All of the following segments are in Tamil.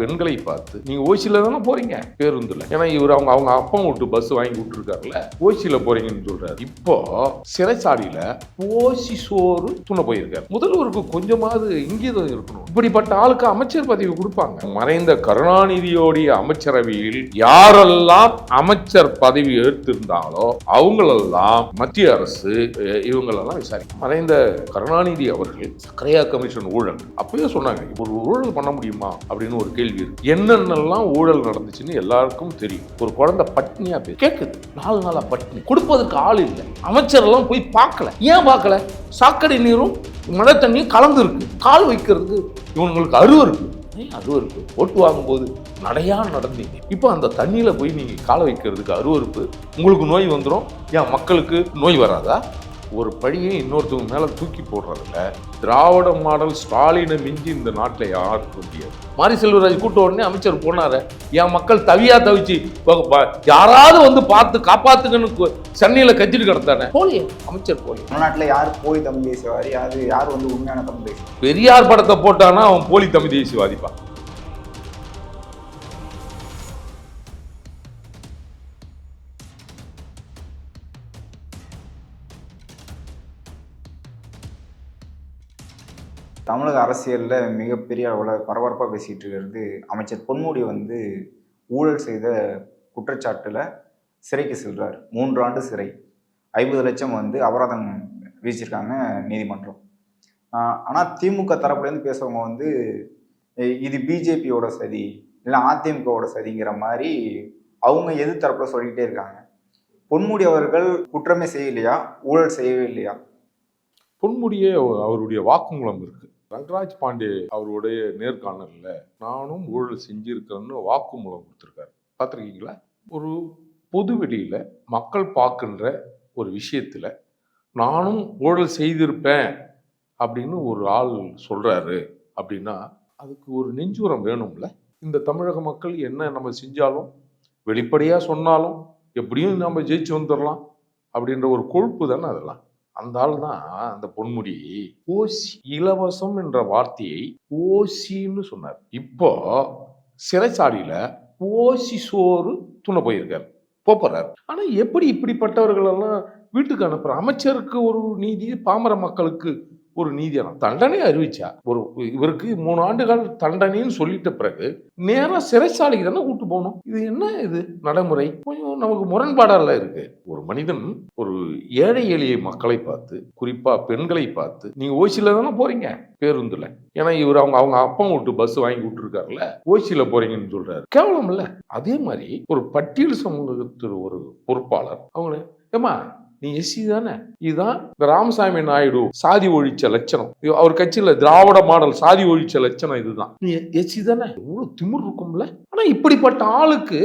பெண்களை பார்த்து நீங்க ஓசியில தானே போறீங்க? பேருந்துல. ஏன்னா இவர் அவங்க அவங்க அப்பா விட்டு பஸ் வாங்கி விட்டுருக்காருல்ல ஓசியில போறீங்கன்னு சொல்றாரு. இப்போ சிறைச்சாலையில ஓசி சோறு துணை போயிருக்காரு. முதல்வருக்கு கொஞ்சமாவது இங்கேதான் இருக்கணும். இப்படிப்பட்ட ஆளுக்கு அமைச்சர் பதவி கொடுப்பாங்க. மறைந்த கருணாநிதியோடைய அமைச்சரவையில் யாரெல்லாம் அமைச்சர் பதவி ஏற்றிருந்தாங்களோ அவங்களெல்லாம் மத்திய அரசு இவங்களெல்லாம் விசாரிக்கும். மறைந்த கருணாநிதி அவர்கள் சக்கரையா கமிஷன் ஊழல். அப்பயே சொன்னாங்க ஒரு ஊழல் பண்ண முடியுமா? அப்படின்னு ஒரு கேள்வி இருக்கு என்னென்னலாம் ஊழல் நடந்துச்சுன்னு எல்லாருக்கும் தெரியும். ஒரு குழந்தை பட்னியா போய் கேட்குது நாலு நாளா பட்னி. கொடுப்பதுக்கு ஆள் இல்லை. அமைச்சர் எல்லாம் போய் பார்க்கல. ஏன் பார்க்கல? சாக்கடை நீரும் மழை தண்ணியும் கலந்து இருக்கு. கால் வைக்கிறதுக்கு இவங்களுக்கு அருவ இருக்கு. ஏன் அருவ இருக்கு? ஓட்டு வாங்கும்போது நடையா நடந்தீங்க இப்போ அந்த தண்ணியில போய் நீங்க காலை வைக்கிறதுக்கு அருவருப்பு உங்களுக்கு நோய் வந்துடும் ஏன் மக்களுக்கு நோய் வராதா? ஒரு பழியை இன்னொருத்தவங்க மேல தூக்கி போடுறதுல திராவிட மாடல் ஸ்டாலினை மிஞ்சி இந்த நாட்டில் யாருக்கும் முடியாது மாரி செல்வராஜ் கூட்ட உடனே அமைச்சர் போனாரு என் மக்கள் தவியா தவிச்சு யாராவது வந்து பார்த்து காப்பாத்துங்கன்னு சென்னையில கத்திட்டு கிடந்தானே? போலியே. அமைச்சர் போலி தமிழ்நாட்டில் யார் போலி தமிழ் தேசியவாதி? அது யார் வந்து உண்மையான தமிழ் தேசியம் பெரியார் படத்தை போட்டானா அவன் போலி தமிழ் தேசியவாதிப்பா. தமிழக அரசியலில் மிகப்பெரிய அளவில் பரபரப்பாக பேசிகிட்டு இருக்கிறது அமைச்சர் பொன்முடி வந்து ஊழல் செய்த குற்றச்சாட்டில் சிறைக்கு செல்கிறார் மூன்று ஆண்டு சிறை. ஐம்பது லட்சம் வந்து அபராதம் வீசியிருக்காங்க நீதிமன்றம். ஆனால் திமுக தரப்புலேருந்து பேசுறவங்க வந்து இது பிஜேபியோட சதி இல்லை அதிமுகவோட சதிங்கிற மாதிரி அவங்க எது தரப்பில் சொல்லிக்கிட்டே இருக்காங்க. பொன்முடி அவர்கள் குற்றமே செய்யலையா? ஊழல் செய்யவே இல்லையா? பொன்முடியே அவருடைய வாக்குமூலம் இருக்குது ரங்கராஜ் பாண்டே அவருடைய நேர்காணலில் நானும் ஊழல் செஞ்சிருக்கிறேன்னு வாக்குமூலம் கொடுத்துருக்காரு. பார்த்துருக்கீங்களா? ஒரு பொது வெளியில் மக்கள் பார்க்கின்ற ஒரு விஷயத்தில் நானும் ஊழல் செய்திருப்பேன் அப்படின்னு ஒரு ஆள் சொல்கிறாரு அப்படின்னா அதுக்கு ஒரு நெஞ்சுரம் வேணும்ல? இந்த தமிழக மக்கள் என்ன நம்ம செஞ்சாலும் வெளிப்படையாக சொன்னாலும் எப்படியும் நம்ம ஜெயிச்சு வந்துடலாம் அப்படின்ற ஒரு கொழுப்பு தானே அதெல்லாம்? அந்த ஆள் தான் அந்த பொன்முடி. ஓசி இலவசம் என்ற வார்த்தையை ஓசின்னு சொன்னார். இப்போ சிறைச்சாலையில ஓசி சோறு துணை போயிருக்கார். போறார். ஆனா எப்படி இப்படிப்பட்டவர்கள் எல்லாம் வீட்டுக்கு அனுப்புற? அமைச்சருக்கு ஒரு நீதி பாமர மக்களுக்கு ஒரு நீதியான தண்டனை அறிவிச்சா. ஒரு இவருக்கு மூணு ஆண்டுகள் தண்டனைன்னு சொல்லிட்ட பிறகு நேராக சிறைச்சாலைக்கு தானே கூட்டு போகணும். இது என்ன இது நடைமுறை? கொஞ்சம் நமக்கு முரண்பாடால இருக்கு. ஒரு மனிதன் ஒரு ஏழை எளிய மக்களை பார்த்து குறிப்பா பெண்களை பார்த்து நீங்க ஓசியில தானே போறீங்க? பேருந்துல. ஏன்னா இவர் அவங்க அவங்க அப்பா விட்டு பஸ் வாங்கி விட்டுருக்காருல ஓசியில போறீங்கன்னு சொல்றாரு. கேவலம் இல்ல அதே மாதிரி ஒரு பட்டியல் சமூகத்தில் ஒரு பொறுப்பாளர் அவங்கள ஏமா நீ எஸ்சி தானே? இதுதான் ராமசாமி நாயுடு சாதி ஒழிச்ச லட்சணம். அவர் கட்சியில திராவிட மாடல் சாதி ஒழிச்ச லட்சணம் இதுதான். நீ எஸ்சி தானே? எவ்வளவு திமிர் இருக்கும்ல? ஆனா இப்படிப்பட்ட ஆளுக்கு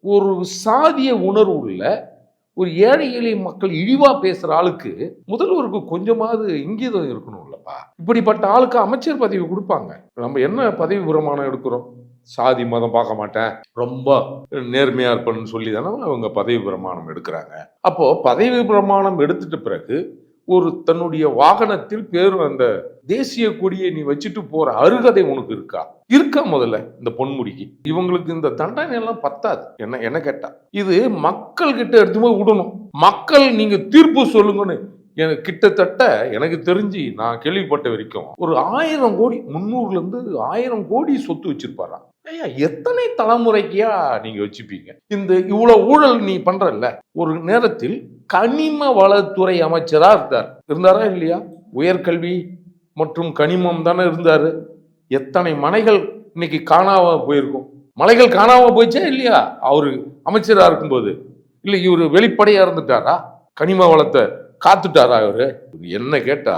ஒரு சாதிய உணர்வு உள்ள ஒரு ஏழை எளிய மக்கள் இழிவா பேசுற ஆளுக்கு முதல்வருக்கு கொஞ்சமாவது இங்கீதம் இருக்கணும்லப்பா. இப்படிப்பட்ட ஆளுக்கு அமைச்சர் பதவி கொடுப்பாங்க. நம்ம என்ன பதவி பிரமாணம் எடுக்கிறோம்? சாதி மதம் பார்க்க மாட்டேன். ரொம்ப நேர்மையாக இருப்பேன்னு சொல்லி தானே அவங்க பதவி பிரமாணம் எடுக்கிறாங்க. அப்போது பதவி பிரமாணம் எடுத்துட்ட பிறகு ஒரு தன்னுடைய வாகனத்தில் பேர் அந்த தேசிய கொடியை நீ வச்சுட்டு போற அருகதை உனக்கு இருக்கா? இருக்கா முதல்ல இந்த பொன்முடிக்கு. இவங்களுக்கு இந்த தண்டனை எல்லாம் பத்தாது. என்ன என்ன கேட்டா? இது மக்கள் கிட்ட எடுத்து போய் விடணும். மக்கள் நீங்க தீர்ப்பு சொல்லுங்கன்னு எனக்கு கிட்டத்தட்ட எனக்கு தெரிஞ்சு நான் கேள்விப்பட்ட வரைக்கும் ஒரு ஆயிரம் கோடி முந்நூறுல இருந்து ஆயிரம் கோடி சொத்து வச்சிருப்பாராம் ஐயா எத்தனை தலைமுறைக்கியா நீங்க வச்சுப்பீங்க? இந்த இவ்வளவு ஊழல் நீ பண்றல்ல. ஒரு நேரத்தில் கனிம வளத்துறை அமைச்சரா இருந்தார். இருந்தாரா இல்லையா? உயர்கல்வி மற்றும் கனிமம் தானே இருந்தாரு. எத்தனை மனைகள் இன்னைக்கு காணாம போயிருக்கும்? மலைகள் காணாம போயிச்சா இல்லையா? அவரு அமைச்சரா இருக்கும்போது. இல்ல இவரு வெளிப்படையா இருந்துட்டாரா? கனிம வளத்தை காத்துட்டாரா இவரு? என்ன கேட்டா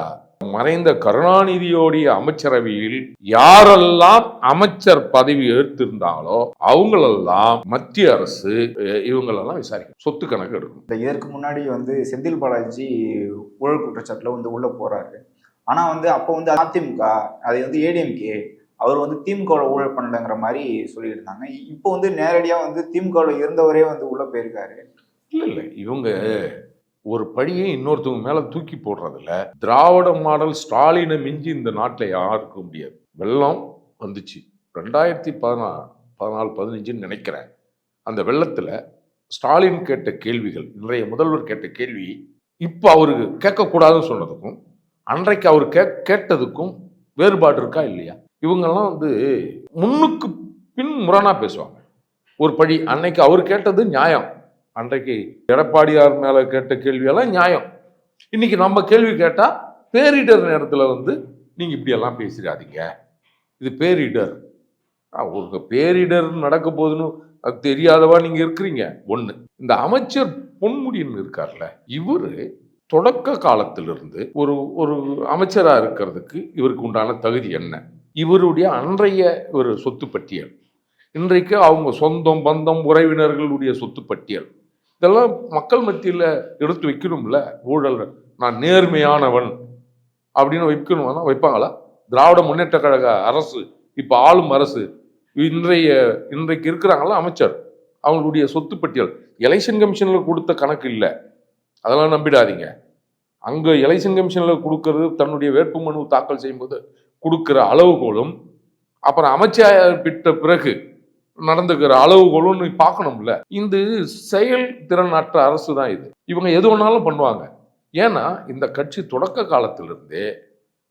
மறைந்த கருணாநிதியோடைய அமைச்சரவையில் யாரெல்லாம் அமைச்சர் பதவி ஏற்றிருந்தாங்களோ அவங்களெல்லாம் மத்திய அரசு இவங்களெல்லாம் விசாரிக்கும். சொத்து கணக்கு எடுக்கும். இதற்கு முன்னாடி வந்து செந்தில் பாலாஜி ஊழல் குற்றச்சாட்டில் வந்து உள்ளே போகிறாரு ஆனால் வந்து அப்போ வந்து அதிமுக அது வந்து ஏடிஎம்கே அவர் வந்து திமுகவில் ஊழல் பண்ணலைங்கிற மாதிரி சொல்லிட்டு இருந்தாங்க இப்போ வந்து நேரடியாக வந்து திமுகவில் இருந்தவரே வந்து உள்ளே போயிருக்காரு. இல்ல இல்ல. இவங்க ஒரு பழியை இன்னொருத்தவங்க மேல தூக்கி போடுறதுல திராவிட மாடல் ஸ்டாலினை மிஞ்சி இந்த நாட்டில் யாருக்கும் முடியாது. வெள்ளம் வந்துச்சு. ரெண்டாயிரத்தி பதினா பதினாலு பதினஞ்சுன்னு நினைக்கிறேன். அந்த வெள்ளத்தில் ஸ்டாலின் கேட்ட கேள்விகள் இன்றைய முதல்வர் கேட்ட கேள்வி இப்போ அவருக்கு கேட்கக்கூடாதுன்னு சொன்னதுக்கும் அன்றைக்கு அவர் கே கேட்டதுக்கும் வேறுபாடு இருக்கா இல்லையா? இவங்கெல்லாம் வந்து முன்னுக்கு பின் முரணாக பேசுவாங்க. ஒரு படி அன்னைக்கு அவர் கேட்டது நியாயம். அன்றைக்கு எடப்பாடியார் மேலே கேட்ட கேள்வியெல்லாம் நியாயம். இன்னைக்கு நம்ம கேள்வி கேட்டால் பேரிடர் நேரத்தில் வந்து நீங்கள் இப்படியெல்லாம் பேசிடாதீங்க. இது பேரிடர். ஆ, ஒரு பேரிடர் நடக்க போகுதுன்னு அது தெரியாதவா நீங்கள் இருக்கிறீங்க? ஒன்று இந்த அமைச்சர் பொன்முடின்னு இருக்கார்ல இவர் தொடக்க காலத்திலிருந்து ஒரு ஒரு அமைச்சராக இருக்கிறதுக்கு இவருக்கு உண்டான தகுதி என்ன? இவருடைய அன்றைய ஒரு சொத்து பட்டியல். இன்றைக்கு அவங்க சொந்தம் பந்தம் உறவினர்களுடைய சொத்து பட்டியல். இதெல்லாம் மக்கள் மத்தியில் எடுத்து வைக்கணும்ல ஊழல் நான் நேர்மையானவன் அப்படின்னு வைக்கணும்னா வைப்பாங்களா? திராவிட முன்னேற்ற கழக அரசு இப்போ ஆளும் அரசு இன்றைய இன்றைக்கு இருக்கிறாங்களா அமைச்சர் அவங்களுடைய சொத்து பட்டியல். எலெக்ஷன் கமிஷனில் கொடுத்த கணக்கு இல்லை. அதெல்லாம் நம்பிடாதீங்க. அங்கே எலெக்ஷன் கமிஷனில் கொடுக்கறது தன்னுடைய வேட்புமனு தாக்கல் செய்யும்போது கொடுக்குற அளவுகோலும் அப்புறம் அமைச்சர் பிட்ட பிறகு நடந்துக்கிற அளவுகோலும் நீ பார்க்கணும்ல. இந்த செயல் திறனற்ற அரசு தான் இது. இவங்க எது வேணாலும் பண்ணுவாங்க. ஏன்னா இந்த கட்சி தொடக்க காலத்திலிருந்தே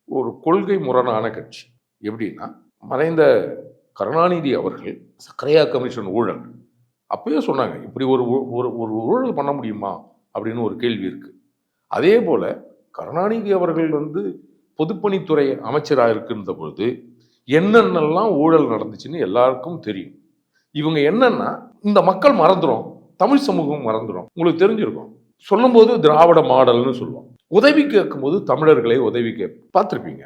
ஒரு கொள்கை முரணான கட்சி. எப்படின்னா மறைந்த கருணாநிதி அவர்கள் சக்கரையா கமிஷன் ஊழல். அப்பயே சொன்னாங்க இப்படி ஒரு ஊ- ஒரு ஒரு ஊழல் பண்ண முடியுமா? அப்படின்னு ஒரு கேள்வி இருக்குது அதே போல் கருணாநிதி அவர்கள் வந்து பொதுப்பணித்துறை அமைச்சராக இருக்கின்ற பொழுது என்னென்னலாம் ஊழல் நடந்துச்சுன்னு எல்லாருக்கும் தெரியும். இவங்க என்னன்னா இந்த மக்கள் மறந்துடும் தமிழ் சமூகம் மறந்துடும் உங்களுக்கு தெரிஞ்சிருக்கும். சொல்லும்போது திராவிட மாடல்னு சொல்லுவோம். உதவி கேட்கும்போது தமிழர்களை உதவி கே பார்த்துருப்பீங்க.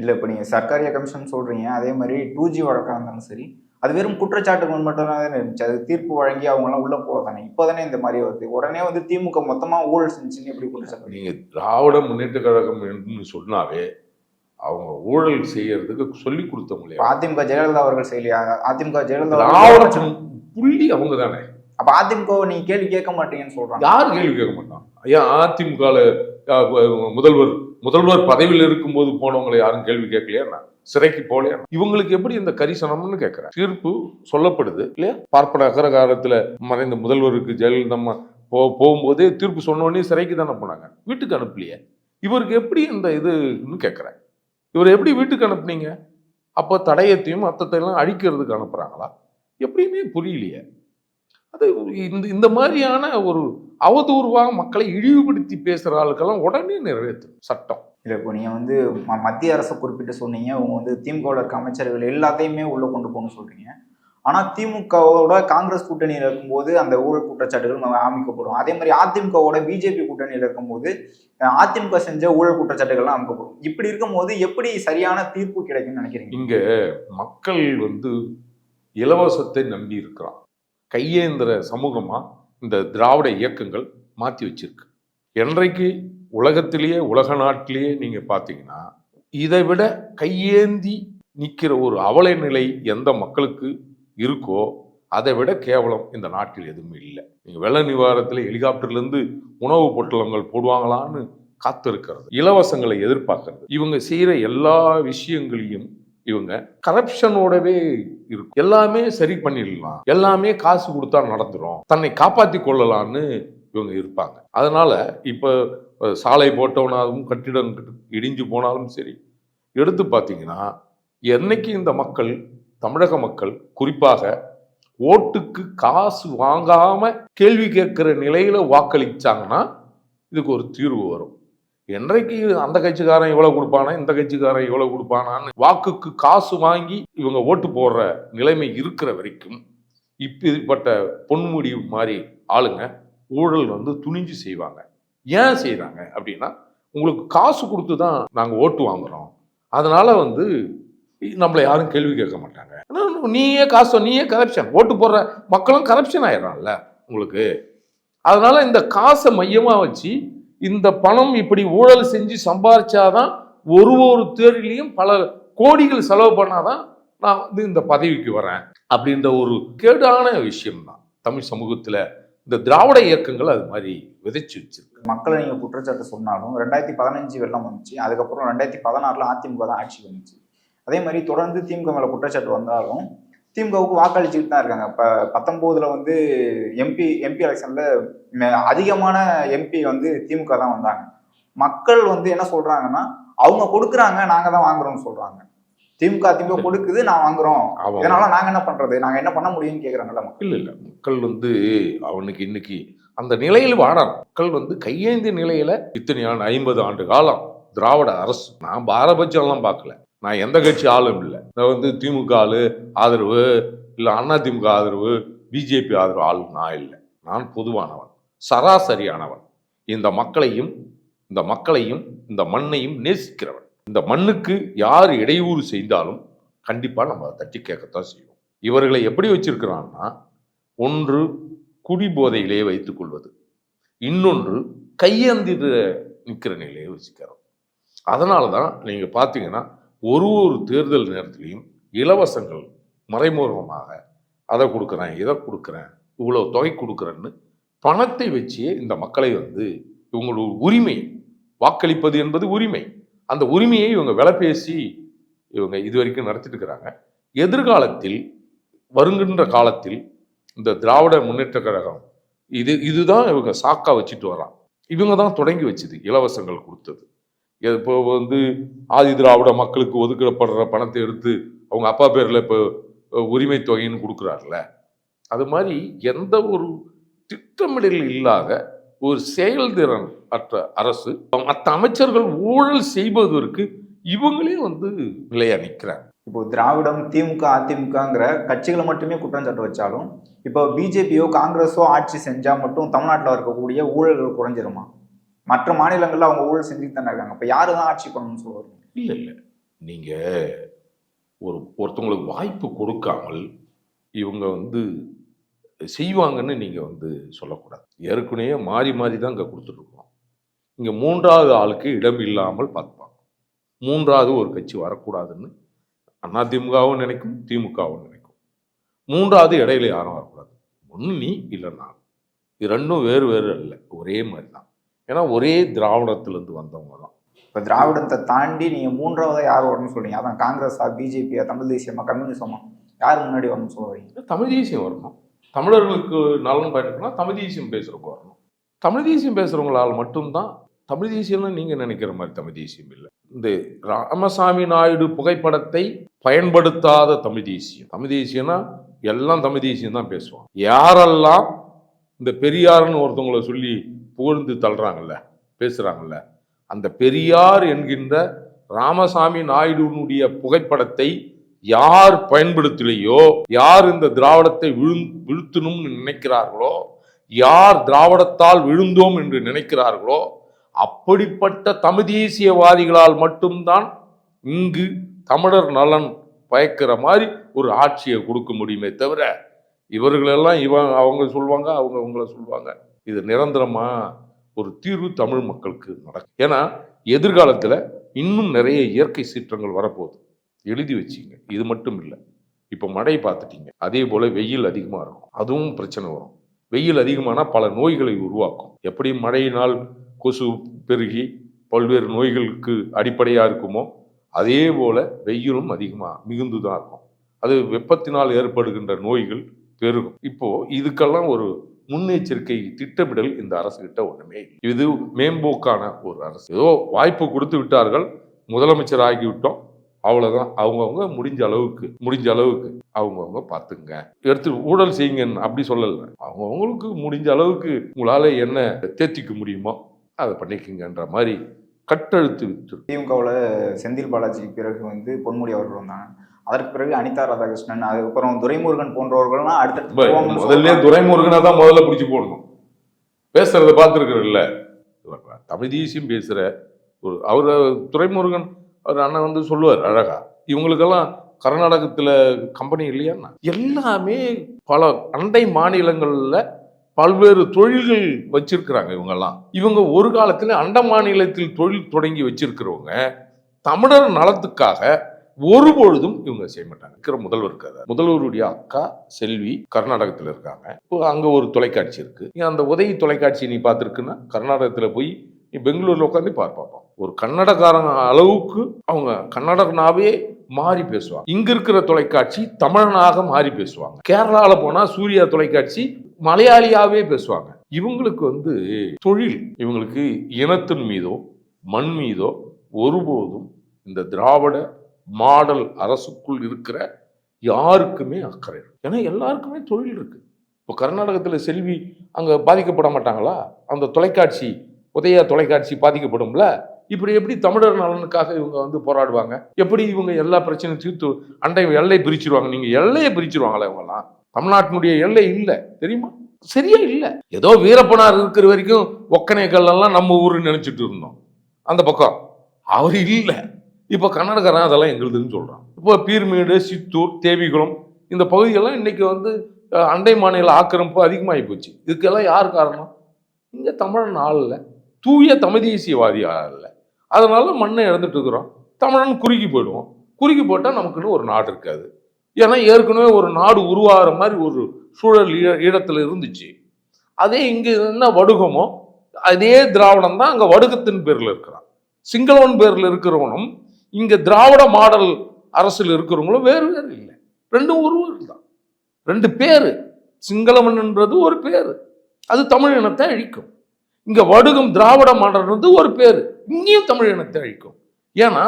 இல்லை இப்போ நீங்கள் சர்க்காரிய கமிஷன் சொல்கிறீங்க அதே மாதிரி டூ ஜி வழக்காக இருந்தாலும் சரி அது வெறும் குற்றச்சாட்டுகள் மட்டும் தான் இருந்துச்சு. அது தீர்ப்பு வழங்கி அவங்களாம் உள்ள போல தானே. இப்போ தானே இந்த மாதிரி வருது. உடனே வந்து திமுக மொத்தமாக ஊழல் செஞ்சுன்னு எப்படி குற்றச்சாட்டு? நீங்க திராவிட முன்னேற்ற கழகம் என்று சொன்னாவே அவங்க ஊழல் செய்யறதுக்கு சொல்லி கொடுத்தவங்க இப்ப அதிமுக ஜெயலலிதா அவர்கள் செய்யலையா அதிமுக ஜெயலலிதா புள்ளி அவங்க தானே. அப்ப அதிமுக நீங்க கேள்வி கேட்க மாட்டீங்கன்னு சொல்றாங்க. யார் கேள்வி கேட்க மாட்டான்? ஏன் அதிமுகல முதல்வர் முதல்வர் பதவியில் இருக்கும்போது போனவங்களை யாரும் கேள்வி கேட்கலையா என்ன? சிறைக்கு போகலையா இவங்களுக்கு எப்படி இந்த கரிசனம்னு கேட்கிறேன். தீர்ப்பு சொல்லப்படுது இல்லையா? பார்ப்பன அகரகாரத்துல மறைந்த முதல்வருக்கு ஜெயலலிதா போ போகும்போதே தீர்ப்பு சொன்ன உடனே சிறைக்கு தானே போனாங்க. வீட்டுக்கு அனுப்பலையே. இவருக்கு எப்படி இந்த இதுன்னு கேட்குறேன். இவர் எப்படி வீட்டுக்கு அனுப்புனீங்க? அப்போ தடயத்தையும் அத்தத்தையெல்லாம் அழிக்கிறதுக்கு அனுப்புகிறாங்களா எப்படியுமே புரியலையே. அது இந்த இந்த மாதிரியான ஒரு அவதூறுவாக மக்களை இழிவுபடுத்தி பேசுகிற ஆளுக்கெல்லாம் உடனே நிறைவேற்றும் சட்டம். இல்லை இப்போ நீங்கள் வந்து ம- மத்திய அரசை குறிப்பிட்டு சொன்னீங்க. அவங்க வந்து திமுகவில் இருக்க அமைச்சர்கள் எல்லாத்தையுமே உள்ளே கொண்டு போகணும்னு சொல்கிறீங்க ஆனா திமுகவோட காங்கிரஸ் கூட்டணியில் இருக்கும்போது அந்த ஊழல் குற்றச்சாட்டுகள் அமைக்கப்படும். அதே மாதிரி அதிமுகவோட பிஜேபி கூட்டணியில் இருக்கும்போது அதிமுக செஞ்ச ஊழல் குற்றச்சாட்டுகள்லாம் அமைக்கப்படும். இப்படி இருக்கும்போது எப்படி சரியான தீர்ப்பு கிடைக்கும்னு நினைக்கிறீங்க? இங்கே மக்கள் வந்து இலவசத்தை நம்பி இருக்கிறான். கையேந்திர சமூகமாக இந்த திராவிட இயக்கங்கள் மாற்றி வச்சிருக்கு. என்றைக்கு உலகத்திலேயே உலக நாட்டிலேயே நீங்கள் பார்த்தீங்கன்னா இதை விட கையேந்தி நிற்கிற ஒரு அவல நிலை எந்த மக்களுக்கு இருக்கோ அதை விட கேவலம் இந்த நாட்டில் எதுவுமே இல்லை. நீங்கள் வெள்ள நிவாரணத்தில் ஹெலிகாப்டர்லேருந்து உணவு பொட்டலங்கள் போடுவாங்களான்னு காத்திருக்கிறது. இலவசங்களை எதிர்பார்க்கறது. இவங்க செய்கிற எல்லா விஷயங்களையும் இவங்க கரப்ஷனோடவே இருக்கும். எல்லாமே சரி பண்ணிடலாம். எல்லாமே காசு கொடுத்தா நடந்துடும் தன்னை காப்பாற்றி கொள்ளலான்னு இவங்க இருப்பாங்க. அதனால் இப்போ சாலை போட்டவனாலும் கட்டிடம் இடிஞ்சு போனாலும் சரி எடுத்து பார்த்தீங்கன்னா என்னைக்கு இந்த மக்கள் தமிழக மக்கள் குறிப்பாக ஓட்டுக்கு காசு வாங்காம கேள்வி கேட்கிற நிலையில வாக்களிச்சாங்கன்னா இதுக்கு ஒரு தீர்வு வரும். என்றைக்கு அந்த கட்சிக்காரன் இவ்வளவு கொடுப்பானா இந்த கட்சிக்காரன் இவ்வளவு கொடுப்பானான்னு வாக்குக்கு காசு வாங்கி இவங்க ஓட்டு போடுற நிலைமை இருக்கிற வரைக்கும் இப்படிப்பட்ட பொன்முடி மாதிரி ஆளுங்க ஊழல் வந்து துணிஞ்சு செய்வாங்க. ஏன் செய்கிறாங்க அப்படின்னா உங்களுக்கு காசு கொடுத்து தான் நாங்கள் ஓட்டு வாங்குறோம். அதனால வந்து நம்மளை யாரும் கேள்வி கேட்க மாட்டாங்க. நீயே காசு நீயே கரப்ஷன் ஓட்டு போடுற மக்களும் கரப்ஷன் ஆயிடுறான்ல உங்களுக்கு. அதனால இந்த காசை மையமாக வச்சு இந்த பணம் இப்படி ஊழல் செஞ்சு சம்பாரிச்சாதான் ஒரு ஒரு தேர்விலையும் பல கோடிகள் செலவு பண்ணாதான் நான் வந்து இந்த பதவிக்கு வரேன். அப்படின்ற ஒரு கேடான விஷயம்தான். தமிழ் சமூகத்தில் இந்த திராவிட இயக்கங்கள் அது மாதிரி விதைச்சு வச்சிருக்கு. மக்களை நீங்கள் குற்றச்சாட்டு சொன்னாலும் ரெண்டாயிரத்தி பதினஞ்சு வெள்ளம் வந்துச்சு. அதுக்கப்புறம் ரெண்டாயிரத்தி பதினாறில் அதிமுக தான் ஆட்சி வந்துச்சு. அதே மாதிரி தொடர்ந்து திமுக மேல குற்றச்சாட்டு வந்தாலும் திமுகவுக்கு வாக்களிச்சுட்டு தான் இருக்காங்க. இப்போ பத்தொம்போதுல வந்து எம்பி எம்பி எலெக்ஷன்ல அதிகமான எம்பி வந்து திமுக தான் வந்தாங்க. மக்கள் வந்து என்ன சொல்றாங்கன்னா அவங்க கொடுக்குறாங்க நாங்க தான் வாங்குறோம்னு சொல்றாங்க. திமுக திமுக கொடுக்குது நான் வாங்குறோம். இதனால நாங்க என்ன பண்றது? நாங்க என்ன பண்ண முடியும்னு கேக்குறாங்கல்ல மக்கள். இல்லை இல்லை. மக்கள் வந்து அவனுக்கு இன்னைக்கு அந்த நிலையில் வாழான் மக்கள் வந்து கையேந்திய நிலையில இத்தனை ஐம்பது ஆண்டு காலம் திராவிட அரசு. நான் பாரபட்சம்லாம் பார்க்கல. நான் எந்த கட்சி ஆளும் இல்லை. நான் வந்து திமுக ஆளு ஆதரவு இல்லை அண்ணா திமுக ஆதரவு பிஜேபி ஆதரவு ஆளு நான் இல்லை. நான் பொதுவானவன் சராசரியானவன். இந்த மக்களையும் இந்த மக்களையும் இந்த மண்ணையும் நேசிக்கிறவன். இந்த மண்ணுக்கு யார் இடையூறு செய்தாலும் கண்டிப்பாக நம்ம அதை தட்டி கேட்கத்தான் செய்வோம். இவர்களை எப்படி வச்சிருக்கிறான்னா ஒன்று குடிபோதையிலே வைத்துக் கொள்வது இன்னொன்று கையந்திர நிற்கிற நிலையை வச்சுக்கிறோம் அதனால தான் நீங்கள் பார்த்தீங்கன்னா ஒரு ஒரு தேர்தல் நேரத்திலையும் இலவசங்கள் மறைமுகமாக அதை கொடுக்குறேன் இதை கொடுக்குறேன் இவ்வளோ தொகை கொடுக்குறேன்னு பணத்தை வச்சே இந்த மக்களை வந்து இவங்களோட உரிமை வாக்களிப்பது என்பது உரிமை. அந்த உரிமையை இவங்க விலை பேசி இவங்க இது வரைக்கும் நடத்திட்டு இருக்கிறாங்க. எதிர்காலத்தில் வருகின்ற காலத்தில் இந்த திராவிட முன்னேற்ற கழகம் இது இதுதான் இவங்க சாக்கா வச்சுட்டு வரான். இவங்க தான் தொடங்கி வச்சது இலவசங்கள் கொடுத்தது. இப்போ வந்து ஆதி திராவிட மக்களுக்கு ஒதுக்கப்படுற பணத்தை எடுத்து அவங்க அப்பா பேரில் இப்போ உரிமை தொகைன்னு கொடுக்குறாருல. அது மாதிரி எந்த ஒரு திட்டமிடல் இல்லாத ஒரு செயல்திறன் அற்ற அரசு மற்ற அமைச்சர்கள் ஊழல் செய்வதற்கு இவங்களே வந்து நிலையா நிற்கிறாங்க இப்போ திராவிடம் திமுக அதிமுகங்கிற கட்சிகளை மட்டுமே குற்றஞ்சாட்டு வச்சாலும் இப்போ பிஜேபியோ காங்கிரஸோ ஆட்சி செஞ்சால் மட்டும் தமிழ்நாட்டில் இருக்கக்கூடிய ஊழல்கள் குறைஞ்சிருமா? மற்ற மாநிலங்கள்ல அவங்க ஊழல் செஞ்சுட்டு தானே இருக்காங்க. இப்போ யாரு தான் ஆட்சி பண்ணணும்னு சொல்லுவாங்க இல்லை இல்லை. நீங்க ஒரு ஒருத்தவங்களுக்கு வாய்ப்பு கொடுக்காமல் இவங்க வந்து செய்வாங்கன்னு நீங்கள் வந்து சொல்லக்கூடாது. ஏற்கனவே மாறி மாறி தான் இங்கே கொடுத்துட்ருக்கோம் இங்கே மூன்றாவது ஆளுக்கு இடம் இல்லாமல் பார்ப்பாங்க. மூன்றாவது ஒரு கட்சி வரக்கூடாதுன்னு அதிமுகவும் நினைக்கும் திமுகவும் நினைக்கும். மூன்றாவது இடையில யாரும் வரக்கூடாது. ஒன்று நீ இல்லை நான். இது ரெண்டும் வேறு வேறு அல்ல. ஒரே மாதிரி தான் ஏன்னா ஒரே திராவிடத்திலேருந்து வந்தவங்க தான் இப்போ திராவிடத்தை தாண்டி நீங்க மூன்றாவதா யார் வரணும்னு சொல்றீங்க? அதான் காங்கிரஸா பிஜேபியா தமிழ் தேசியமா கம்யூனிசமா யார் முன்னாடி வரணும்னு சொல்ல தமிழ் தேசியம் வரணும். தமிழர்களுக்கு நலன் பயன்படுத்தினா தமிழ் தேசியம் பேசுகிறவங்க வரணும். தமிழ் தேசியம் பேசுகிறவங்களால் மட்டும்தான் தமிழ் தேசியம்னு நீங்கள் நினைக்கிற மாதிரி தமிழ் தேசியம் இல்லை. இந்த ராமசாமி நாயுடு புகைப்படத்தை பயன்படுத்தாத தமிழ் தேசியம். தமிழ் தேசியம்னா எல்லாம் தமிழ் தேசியம் தான் பேசுவான் யாரெல்லாம் இந்த பெரியார்னு ஒருத்தவங்களை சொல்லி புகழ்ந்து தள்ளுறாங்கல்ல பேசுகிறாங்கல்ல அந்த பெரியார் என்கின்ற ராமசாமி நாயுடுனுடைய புகைப்படத்தை யார் பயன்படுத்தலையோ யார் இந்த திராவிடத்தை விழு வீழ்த்தணும்னு நினைக்கிறார்களோ யார் திராவிடத்தால் விழுந்தோம் என்று நினைக்கிறார்களோ அப்படிப்பட்ட தமிழ் தேசியவாதிகளால் மட்டும்தான் இங்கு தமிழர் நலன் பயக்கிற மாதிரி ஒரு ஆட்சியை கொடுக்க முடியுமே தவிர இவர்களெல்லாம் இவன் அவங்க சொல்லுவாங்க அவங்க அவங்கள சொல்லுவாங்க இது நிரந்தரமாக ஒரு தீர்வு தமிழ் மக்களுக்கு நடக்கும். ஏன்னா எதிர்காலத்தில் இன்னும் நிறைய இயற்கை சீற்றங்கள் வரப்போகுது. எழுதி வச்சிங்க. இது மட்டும் இல்லை. இப்போ மழை பார்த்துட்டீங்க. அதே போல் வெயில் அதிகமாக இருக்கும். அதுவும் பிரச்சனை வரும். வெயில் அதிகமானால் பல நோய்களை உருவாக்கும். எப்படி மழையினால் கொசு பெருகி பல்வேறு நோய்களுக்கு அடிப்படையாக இருக்குமோ அதே போல் வெயிலும் அதிகமாக மிகுந்து தான் இருக்கும். அது வெப்பத்தினால் ஏற்படுகின்ற நோய்கள் பெருகும். இப்போது இதுக்கெல்லாம் ஒரு முன்னெச்சரிக்கை திட்டமிடல் இந்த அரசு கிட்ட ஒண்ணுமே இது மேம்போக்கான ஒரு அரசு. ஏதோ வாய்ப்பு கொடுத்து விட்டார்கள் முதலமைச்சர் ஆகிவிட்டோம் அவ்வளவுதான். அவங்கவுங்க முடிஞ்ச அளவுக்கு முடிஞ்ச அளவுக்கு அவங்கவுங்க பார்த்துங்க எடுத்து ஊழல் செய்யுங்கன்னு அப்படி சொல்லல. அவங்கவுங்களுக்கு முடிஞ்ச அளவுக்கு உங்களால என்ன தேர்த்திக்க முடியுமோ அதை பண்ணிக்கங்கன்ற மாதிரி கட்டழுத்து விட்டு திமுகவில் செந்தில் பாலாஜிக்கு பிறகு வந்து பொன்முடி அவர்கள் வந்தாங்க அதற்கு பிறகு அனிதா ராதாகிருஷ்ணன் அதுக்கப்புறம் துரைமுருகன் போன்றவர்கள்லாம் அடுத்தடுத்து முதல்ல. துரைமுருகனை தான் முதல்ல பிடிச்சி போடணும். பேசுறத பார்த்துருக்குறல்ல. தமிழ் தேசியம் பேசுற ஒரு அவர் துரைமுருகன் அவர் அண்ணன் வந்து சொல்லுவார் அழகா இவங்களுக்கெல்லாம் கர்நாடகத்துல கம்பெனி இல்லையான்னா? எல்லாமே பல அண்டை மாநிலங்கள்ல பல்வேறு தொழில்கள் வச்சிருக்கிறாங்க இவங்கெல்லாம். இவங்க ஒரு காலத்துல அண்ட மாநிலத்தில் தொழில் தொடங்கி வச்சிருக்கிறவங்க தமிழர் நலத்துக்காக ஒரு பொழுதும் இவங்க செய்ய மாட்டாங்க. இருக்கிற முதல்வர் இருக்காரு. முதல்வருடைய அக்கா செல்வி கர்நாடகத்தில் இருக்காங்க. இப்போ அங்கே ஒரு தொலைக்காட்சி இருக்கு. நீ அந்த உதவி தொலைக்காட்சி நீ பார்த்துருக்குன்னா கர்நாடகத்தில் போய் நீ பெங்களூர்ல உட்காந்து பார் பார்ப்போம் ஒரு கன்னடக்காரங்க அளவுக்கு அவங்க கன்னடனாவே மாறி பேசுவாங்க. இங்க இருக்கிற தொலைக்காட்சி தமிழனாக மாறி பேசுவாங்க. கேரளாவில் போனா சூர்யா தொலைக்காட்சி மலையாளியாவே பேசுவாங்க. இவங்களுக்கு வந்து தொழில் இவங்களுக்கு இனத்தின் மீதோ மண் மீதோ ஒருபோதும் இந்த திராவிட மாடல் அரசுக்குள் இருக்கிற யாருக்குமே அக்கறை இல்லை. ஏன்னா எல்லாருக்குமே தொழில் இருக்கு. இப்போ கர்நாடகத்தில் செல்வி அங்கே பாதிக்கப்பட மாட்டாங்களா? அந்த தொலைக்காட்சி உதயா தொலைக்காட்சி பாதிக்கப்படும்ல? இப்படி எப்படி தமிழர் நலனுக்காக இவங்க வந்து போராடுவாங்க? எப்படி இவங்க எல்லா பிரச்சனையும் தீர்த்து அண்டை எல்லை பிரிச்சிருவாங்க? நீங்கள் எல்லையை பிரிச்சிருவாங்களா இவங்கெல்லாம். தமிழ்நாட்டினுடைய எல்லை இல்லை. தெரியுமா? சரியா இல்லை. ஏதோ வீரப்பனார் இருக்கிற வரைக்கும் ஒக்கனைகள் எல்லாம் நம்ம ஊருன்னு நினச்சிட்டு இருந்தோம். அந்த பக்கம். அவர் இல்லை. இப்போ கன்னடக்காரன் அதெல்லாம் எங்களுதுன்னு சொல்கிறான் இப்போ பீர்மேடு சித்தூர் தேவிகுளம் இந்த பகுதியெல்லாம் இன்னைக்கு வந்து அண்டை மாநில ஆக்கிரமிப்பு அதிகமாகி போச்சு. இதுக்கெல்லாம் யார் காரணம்? இங்கே தமிழன் ஆள் இல்லை. தூய தமிழ் ஆள் இல்லை. அதனால மண்ணை இழந்துட்டு இருக்கிறோம். தமிழன் குறுகி போயிடுவோம். குறுகி போட்டால் நமக்குன்னு ஒரு நாடு இருக்காது. ஏன்னா ஏற்கனவே ஒரு நாடு உருவாகிற மாதிரி ஒரு சூழல் ஈ- ஈழத்துல இருந்துச்சு. அதே இங்கே என்ன வடுகமோ அதே திராவிடம் தான் அங்கே வடுகத்தின் பேரில் இருக்கிறான். சிங்களவன் பேரில் இருக்கிறவனும் இங்கே திராவிட மாடல் அரசில் இருக்கிறவங்களும் வேறு வேறு இல்லை. ரெண்டும் ஒருவர் தான். ரெண்டு பேர். சிங்களவன்ன்றது ஒரு பேர். அது தமிழ் இனத்தை அழிக்கும். இங்கே வடுகம் திராவிட மாடல்ன்றது ஒரு பேர். இங்கேயும் தமிழ் இனத்தை அழிக்கும். ஏன்னா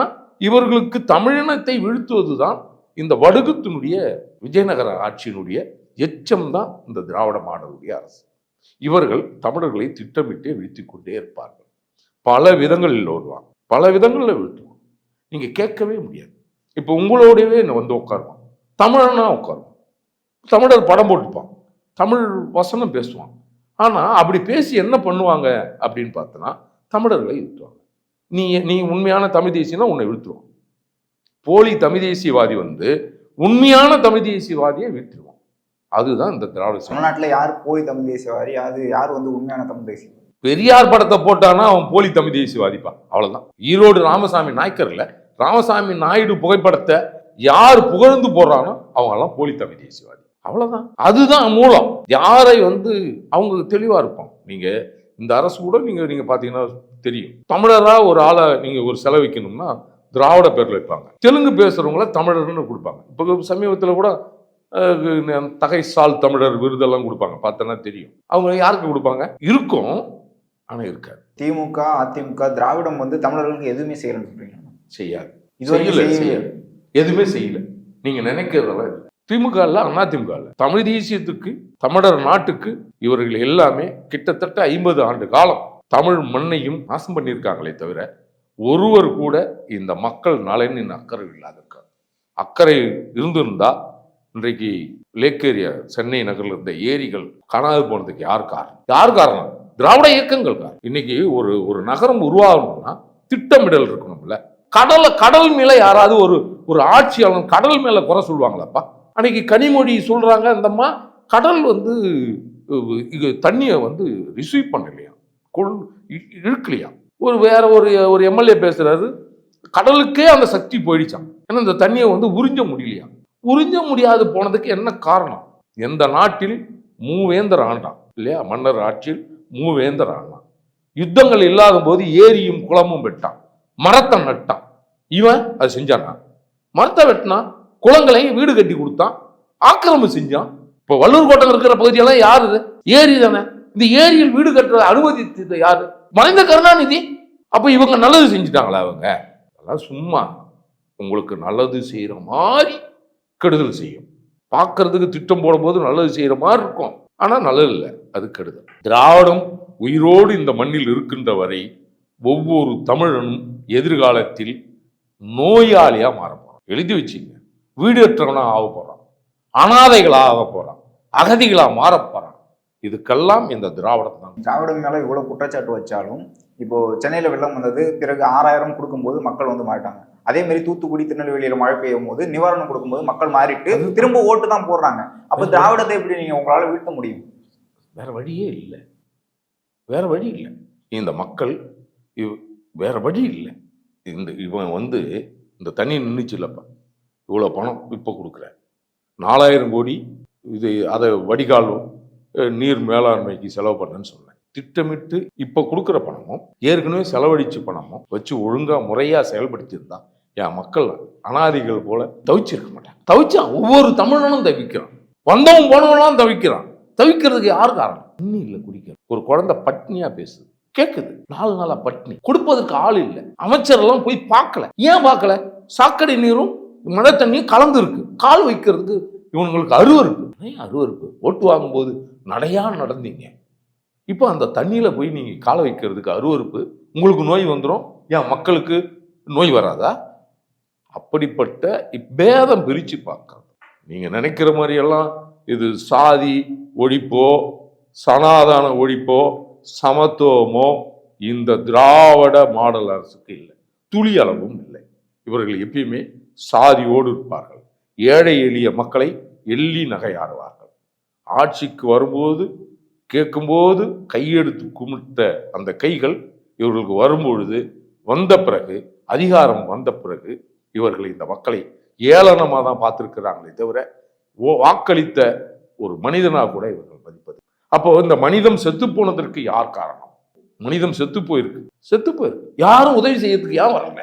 இவர்களுக்கு தமிழினத்தை வீழ்த்துவதுதான் இந்த வடுகத்தினுடைய விஜயநகர ஆட்சியினுடைய எச்சம்தான் இந்த திராவிட மாடலுடைய அரசு. இவர்கள் தமிழர்களை திட்டமிட்டே வீழ்த்திக் கொண்டே இருப்பார்கள். பல விதங்களில் வருவாங்க பல விதங்களில் வீழ்த்துவாங்க. நீங்க கேட்கவே முடியாது. இப்போ உங்களோடவே வந்து உட்காருவான். தமிழனா உட்காருவான். தமிழர் படம் போட்டுப்பான். தமிழ் வசனம் பேசுவான். ஆனா அப்படி பேசி என்ன பண்ணுவாங்க அப்படின்னு பார்த்தோன்னா தமிழர்களை இழுத்துவாங்க நீ நீ உண்மையான தமிழ் தேசியனா உன்னை இழுத்துருவான். போலி தமிழ் தேசியவாதி வந்து உண்மையான தமிழ் தேசியவாதியை வீழ்த்திடுவான் அதுதான் இந்த திராவிட தமிழ்நாட்டுல யார் போலி தமிழ் தேசியவாதி? அது யார் வந்து உண்மையான தமிழ் தேசியம் பெரியார் படத்தை போட்டானா அவன் போலி தமிழ் தேசியவாதிப்பா. அவ்வளவுதான். ஈரோடு ராமசாமி நாய்க்கர்ல ராமசாமி நாயுடு புகைப்படத்தை யார் புகழ்ந்து போடுறானோ அவங்கெல்லாம் போலி தமிழ் தேசியவாதி. அவ்வளோதான் அதுதான் மூலம். யாரை வந்து அவங்க தெளிவாக இருப்பான் நீங்கள் இந்த அரசு கூட நீங்கள் நீங்கள் பார்த்தீங்கன்னா தெரியும். தமிழராக ஒரு ஆளை நீங்கள் ஒரு செலவிக்கணும்னா திராவிட பேரில் வைப்பாங்க. தெலுங்கு பேசுகிறவங்கள தமிழர்னு கொடுப்பாங்க. இப்போ சமீபத்தில் கூட தகைசால் தமிழர் விருதெல்லாம் கொடுப்பாங்க. பார்த்தோன்னா தெரியும். அவங்க யாருக்கு கொடுப்பாங்க? இருக்கும் ஆனால் இருக்காது. திமுக அதிமுக திராவிடம் வந்து தமிழர்களுக்கு எதுவுமே செய்யறேன்னு சொல்றீங்க. செய்யாது. இது வரைக்கும் எதுவுமே செய்யல. நீங்க நினைக்கிறதெல்லாம் இல்லை திமுக இல்ல அதிமுக இல்ல. தமிழ் தேசியத்துக்கு தமிழர் நாட்டுக்கு இவர்கள் எல்லாமே கிட்டத்தட்ட ஐம்பது ஆண்டு காலம் தமிழ் மண்ணையும் நாசம் பண்ணியிருக்காங்களே தவிர ஒருவர் கூட இந்த மக்கள் நலனின் அக்கறை இல்லாத இருக்காங்க அக்கறை இருந்திருந்தா இன்றைக்கு லேக் ஏரியா சென்னை நகர்ல இருந்த ஏரிகள் காணாது போனதுக்கு யார் காரணம்? யார் காரணம்? திராவிட இயக்கங்கள் காரணம். இன்னைக்கு ஒரு ஒரு நகரம் உருவாகணும்னா திட்டமிடல் இருக்கணும்ல. கடலை கடல் மேல யாராவது ஒரு ஒரு ஆட்சியாளன் கடல் மேல குறை சொல்லுவாங்களாப்பா? அன்னைக்கு கனிமொழி சொல்றாங்க அந்தம்மா கடல் வந்து இது தண்ணியை வந்து ரிசீவ் பண்ணலையா கொள் இழுக்கலையா ஒரு வேற ஒரு ஒரு எம்எல்ஏ பேசுறாரு கடலுக்கே அந்த சக்தி போயிடுச்சான் ஏன்னா இந்த தண்ணியை வந்து உறிஞ்ச முடியலையா உறிஞ்ச முடியாது போனதுக்கு என்ன காரணம்? எந்த நாட்டில் மூவேந்தர் ஆண்டான்? இல்லையா? மன்னர் ஆட்சியில் மூவேந்தர் ஆண்டான். யுத்தங்கள் இல்லாத போது ஏரியும் குளமும் வெட்டான். மரத்தை நட்டான். இவன் அது செஞ்சானா? மரத்தை வெட்டினான் குளங்களையும் வீடு கட்டி கொடுத்தான் ஆக்கிரமம் செஞ்சான். இப்போ வள்ளூர் கோட்டம் இருக்கிற பகுதியெல்லாம் யார் இது? ஏரி தானே. இந்த ஏரியில் வீடு கட்டுற அனுமதித்தது யாரு? மறைந்த கருணாநிதி. அப்போ இவங்க நல்லது செஞ்சுட்டாங்களா அவங்க? அதெல்லாம் சும்மா. உங்களுக்கு நல்லது செய்கிற மாதிரி கெடுதல் செய்யும். பார்க்கறதுக்கு திட்டம் போடும்போது நல்லது செய்கிற மாதிரி இருக்கும். ஆனால் நல்லது இல்லை. அது கெடுதல். திராவிடம் உயிரோடு இந்த மண்ணில் இருக்கின்ற வரை ஒவ்வொரு தமிழனும் எதிர்காலத்தில் நோயாளியா மாற போறான். எழுதி வச்சுங்க. வீடற்றவனா ஆக போறான். அனாதைகளா ஆக போறான். அகதிகளா மாற போறான். இதுக்கெல்லாம் இந்த திராவிடம் தான். திராவிடம் மேல இவ்வளவு குற்றச்சாட்டு வச்சாலும் இப்போ சென்னையில வெள்ளம் வந்தது பிறகு ஆறாயிரம் கொடுக்கும்போது மக்கள் வந்து மாறிட்டாங்க. அதே மாதிரி தூத்துக்குடி திருநெல்வேலியில மழை பெய்யும் போது நிவாரணம் கொடுக்கும்போது மக்கள் மாறிட்டு திரும்ப ஓட்டு தான் போடுறாங்க. அப்ப திராவிடத்தை எப்படி நீங்க உங்களால வீழ்த்த முடியும்? வேற வழியே இல்லை. வேற வழி இல்லை. இந்த மக்கள் இவ் வேற வழி இல்லை. இந்த இவன் வந்து இந்த தண்ணி நின்றுச்சு இல்லைப்பா. இவ்வளோ பணம் இப்போ கொடுக்குறேன். நாலாயிரம் கோடி இது அதை வடிகாலும் நீர் மேலாண்மைக்கு செலவு பண்ணேன்னு சொன்னேன். திட்டமிட்டு இப்போ கொடுக்குற பணமும் ஏற்கனவே செலவழிச்ச பணமும் வச்சு ஒழுங்காக முறையாக செயல்படுத்தியிருந்தா என் மக்கள் அனாதிகள் போல தவிச்சிருக்க மாட்டேன் தவிச்சான் ஒவ்வொரு தமிழனும் தவிக்கிறான். வந்தவன் போனவன்லாம் தவிக்கிறான். தவிக்கிறதுக்கு யார் காரணம்? இன்னும் இல்லை குடிக்க ஒரு குழந்தை பட்னியாக பேசுது. கேட்குது நாலு நாளா பட்னி கொடுப்பதற்கு ஆள் இல்லை. அமைச்சரெல்லாம் போய் பார்க்கல. ஏன் பார்க்கல? சாக்கடை நீரும் மழை தண்ணியும் கலந்து இருக்கு கால் வைக்கிறதுக்கு இவங்களுக்கு அருவருப்பு. ஏன் அருவருப்பு? ஓட்டு வாங்கும்போது நடையா நடந்தீங்க. இப்போ அந்த தண்ணியில் போய் நீங்கள் காலை வைக்கிறதுக்கு அருவருப்பு உங்களுக்கு நோய் வந்துடும் ஏன் மக்களுக்கு நோய் வராதா? அப்படிப்பட்ட இப்பேதம் பிரித்து பார்க்கறது நீங்கள் நினைக்கிற மாதிரியெல்லாம் இது சாதி ஒழிப்போ சனாதான ஒழிப்போ சமத்துவமோ இந்த திராவிட மாடல் அரசுக்கு இல்லை. துளி அளவும் இல்லை. இவர்கள் எப்பயுமே சாதியோடு இருப்பார்கள். ஏழை எளிய மக்களை எள்ளி நகையாடுவார்கள். ஆட்சிக்கு வரும்போது கேட்கும்போது கையெடுத்து கும்பிட்ட அந்த கைகள் இவர்களுக்கு வரும்பொழுது வந்த பிறகு அதிகாரம் வந்த பிறகு இவர்கள் இந்த மக்களை ஏளனமாக தான் பார்த்துருக்கிறாங்களே தவிர ஓ வாக்களித்த ஒரு மனிதனா கூட இவர்கள் மதிப்பது அப்போ இந்த மனிதம் செத்து போனதற்கு யார் காரணம்? மனிதம் செத்து போயிருக்கு. செத்து போயிருக்கு. யாரும் உதவி செய்யறதுக்கு ஏன் வரல.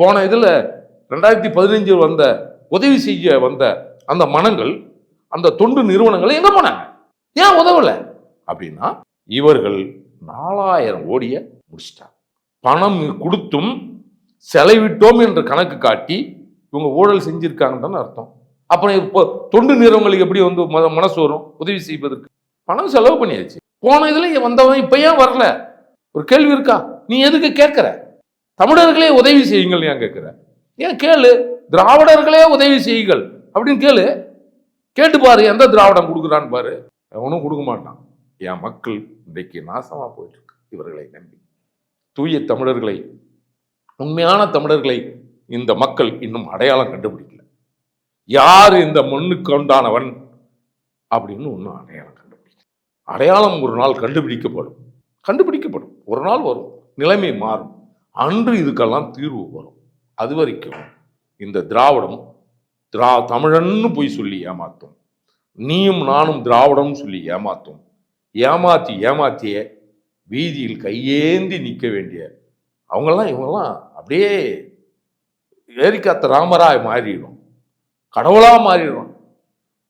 போன இதில் ரெண்டாயிரத்தி பதினஞ்சில் வந்த உதவி செய்ய வந்த அந்த மனங்கள் அந்த தொண்டு நிறுவனங்கள் எங்க போனாங்க? ஏன் உதவலை? அப்படின்னா இவர்கள் நாலாயிரம் கோடிய முடிச்சிட்டாங்க. பணம் கொடுத்தும் செலவிட்டோம் என்று கணக்கு காட்டி இவங்க ஊழல் செஞ்சிருக்காங்கன்னு அர்த்தம். அப்புறம் இப்போ தொண்டு நிறுவனங்களுக்கு எப்படி வந்து மனசு வரும் உதவி செய்வதற்கு? பணம் செலவு பண்ணியாச்சு. போன இதில் வந்தவன் இப்போ ஏன் வரல? ஒரு கேள்வி இருக்கா? நீ எதுக்கு கேட்கிற? தமிழர்களே உதவி செய்யுங்கள் ஏன் கேட்குறேன் ஏன் கேளு? திராவிடர்களே உதவி செய்யுங்கள். அப்படின்னு கேளு. கேட்டு பாரு எந்த திராவிடம் கொடுக்குறான்னு பாரு. அவனும் கொடுக்க மாட்டான். என் மக்கள் இன்றைக்கு நாசமாக போயிட்டுருக்கு. இவர்களை நம்பி. தூய தமிழர்களை உண்மையான தமிழர்களை இந்த மக்கள் இன்னும் அடையாளம் கண்டுபிடிக்கல. யார் இந்த மண்ணுக்கு உண்டானவன் அப்படின்னு ஒன்றும் அடையாளம் கண்டுபிடிக்கல. அடையாளம் ஒரு நாள் கண்டுபிடிக்கப்படும். கண்டுபிடிக்கப்படும். ஒரு நாள் வரும் நிலைமை மாறும். அன்று இதுக்கெல்லாம் தீர்வு வரும். அது வரைக்கும் இந்த திராவிடம் திரா தமிழன்னு போய் சொல்லி ஏமாத்தும். நீயும் நானும் திராவிடம்னு சொல்லி ஏமாத்தும். ஏமாத்தி ஏமாத்திய வீதியில் கையேந்தி நிற்க வேண்டிய அவங்கெல்லாம் இவங்கெல்லாம் அப்படியே ஏரிக்காத்த ராமராய் மாறிடும். கடவுளாக மாறிடும்.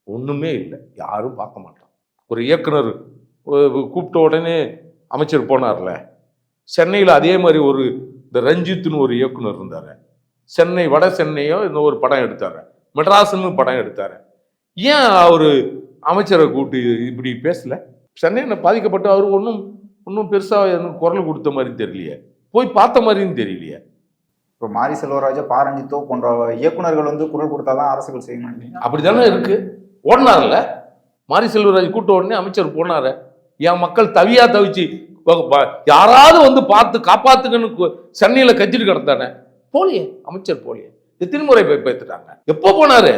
ஒன்றுமே இல்லை. யாரும் பார்க்க மாட்டான். ஒரு இயக்குனர் கூப்பிட்ட உடனே அமைச்சர் போனார்ல சென்னையில் அதே மாதிரி ஒரு இந்த ரஞ்சித்னு ஒரு இயக்குனர் இருந்தார். சென்னை வட சென்னையோ இந்த ஒரு படம் எடுத்தாரு. மெட்ராஸ்னு படம் எடுத்தாரு. ஏன் அவர் அமைச்சரை கூப்பிட்டு இப்படி பேசல? சென்னையில் பாதிக்கப்பட்டு அவர் ஒன்றும் ஒன்றும் பெருசாக குரல் கொடுத்த மாதிரி தெரியலையே. போய் பார்த்த மாதிரியும் தெரியலையே. இப்போ மாரி செல்வராஜா பாரஞ்சித்தோ போன்ற இயக்குனர்கள் வந்து குரல் கொடுத்தாதான் அரசுகள் செய்ய மாட்டேங்க அப்படிதானே இருக்கு? ஓடினார்ல? மாரி செல்வராஜ் கூட்ட உடனே அமைச்சர் போனாரு. என் மக்கள் தவியா தவிச்சு யாராவது வந்து பார்த்து காப்பாத்துங்கன்னு சென்னையில் சென்னையில கத்திட்டு கிடந்தானே? போலியே அமைச்சர் போலியே. எத்தனை முறை போய் பேத்துட்டாங்க. எப்போ போனாரு?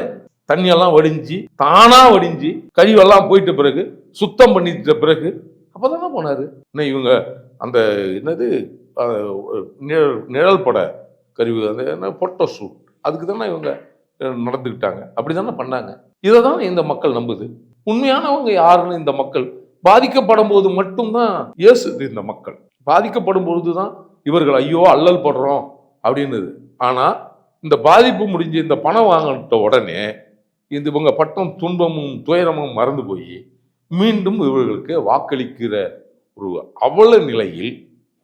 தண்ணியெல்லாம் வடிஞ்சு தானா வடிஞ்சு கழிவெல்லாம் போயிட்ட பிறகு சுத்தம் பண்ணிட்ட பிறகு அப்பதானே போனாரு? இன்னும் இவங்க அந்த என்னது நிழல் நிழல் பட கருவி அந்த என்ன ஃபோட்டோ ஷூட் அதுக்கு தானே இவங்க நடந்துக்கிட்டாங்க. அப்படி தானே பண்ணாங்க. இதை தான் இந்த மக்கள் நம்புது. உண்மையானவங்க யாருன்னு இந்த மக்கள் பாதிக்கப்படும் போது மட்டும்தான் ஏசுது இந்த மக்கள். பாதிக்கப்படும் பொழுது தான் இவர்கள் ஐயோ அல்லல் படுறோம் அப்படின்னுது. ஆனால் இந்த பாதிப்பு முடிஞ்சு இந்த பணம் வாங்கிட்ட உடனே இந்த இவங்க பட்டம் துன்பமும் துயரமும் மறந்து போய் மீண்டும் இவர்களுக்கு வாக்களிக்கிற ஒரு அவல நிலையில்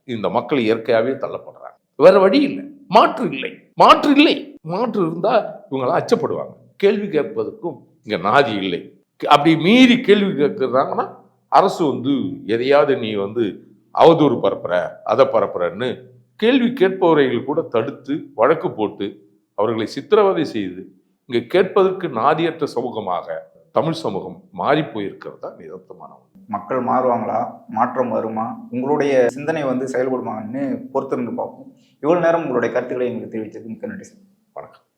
இந்த மக்கள் இயற்கையாகவே தள்ளப்படுறாங்க. வேற வழி இல்லை. மாற்று இல்லை. மாற்று இல்லை. மாற்று இருந்தால் இவங்களாம் அச்சப்படுவாங்க. கேள்வி கேட்பதற்கும் இங்கே நாதி இல்லை. அப்படி மீறி கேள்வி கேட்குறாங்கன்னா அரசு வந்து எதையாவது நீ வந்து அவதூறு பரப்புற அதை பரப்புறன்னு கேள்வி கேட்பவர்கள் கூட தடுத்து வழக்கு போட்டு அவர்களை சித்திரவதை செய்து இங்க கேட்பதற்கு நாதியற்ற சமூகமாக தமிழ் சமூகம் மாறி போயிருக்கிறது தான் நிதர்த்தமான. மக்கள் மாறுவாங்களா? மாற்றம் வருமா? உங்களுடைய சிந்தனை வந்து செயல்படுமான்னு பொறுத்திருந்து பார்ப்போம். இவ்வளவு நேரம் உங்களுடைய கருத்துக்களை எங்களுக்கு தெரிவித்தது மிக்க நன்றி சார். வணக்கம்.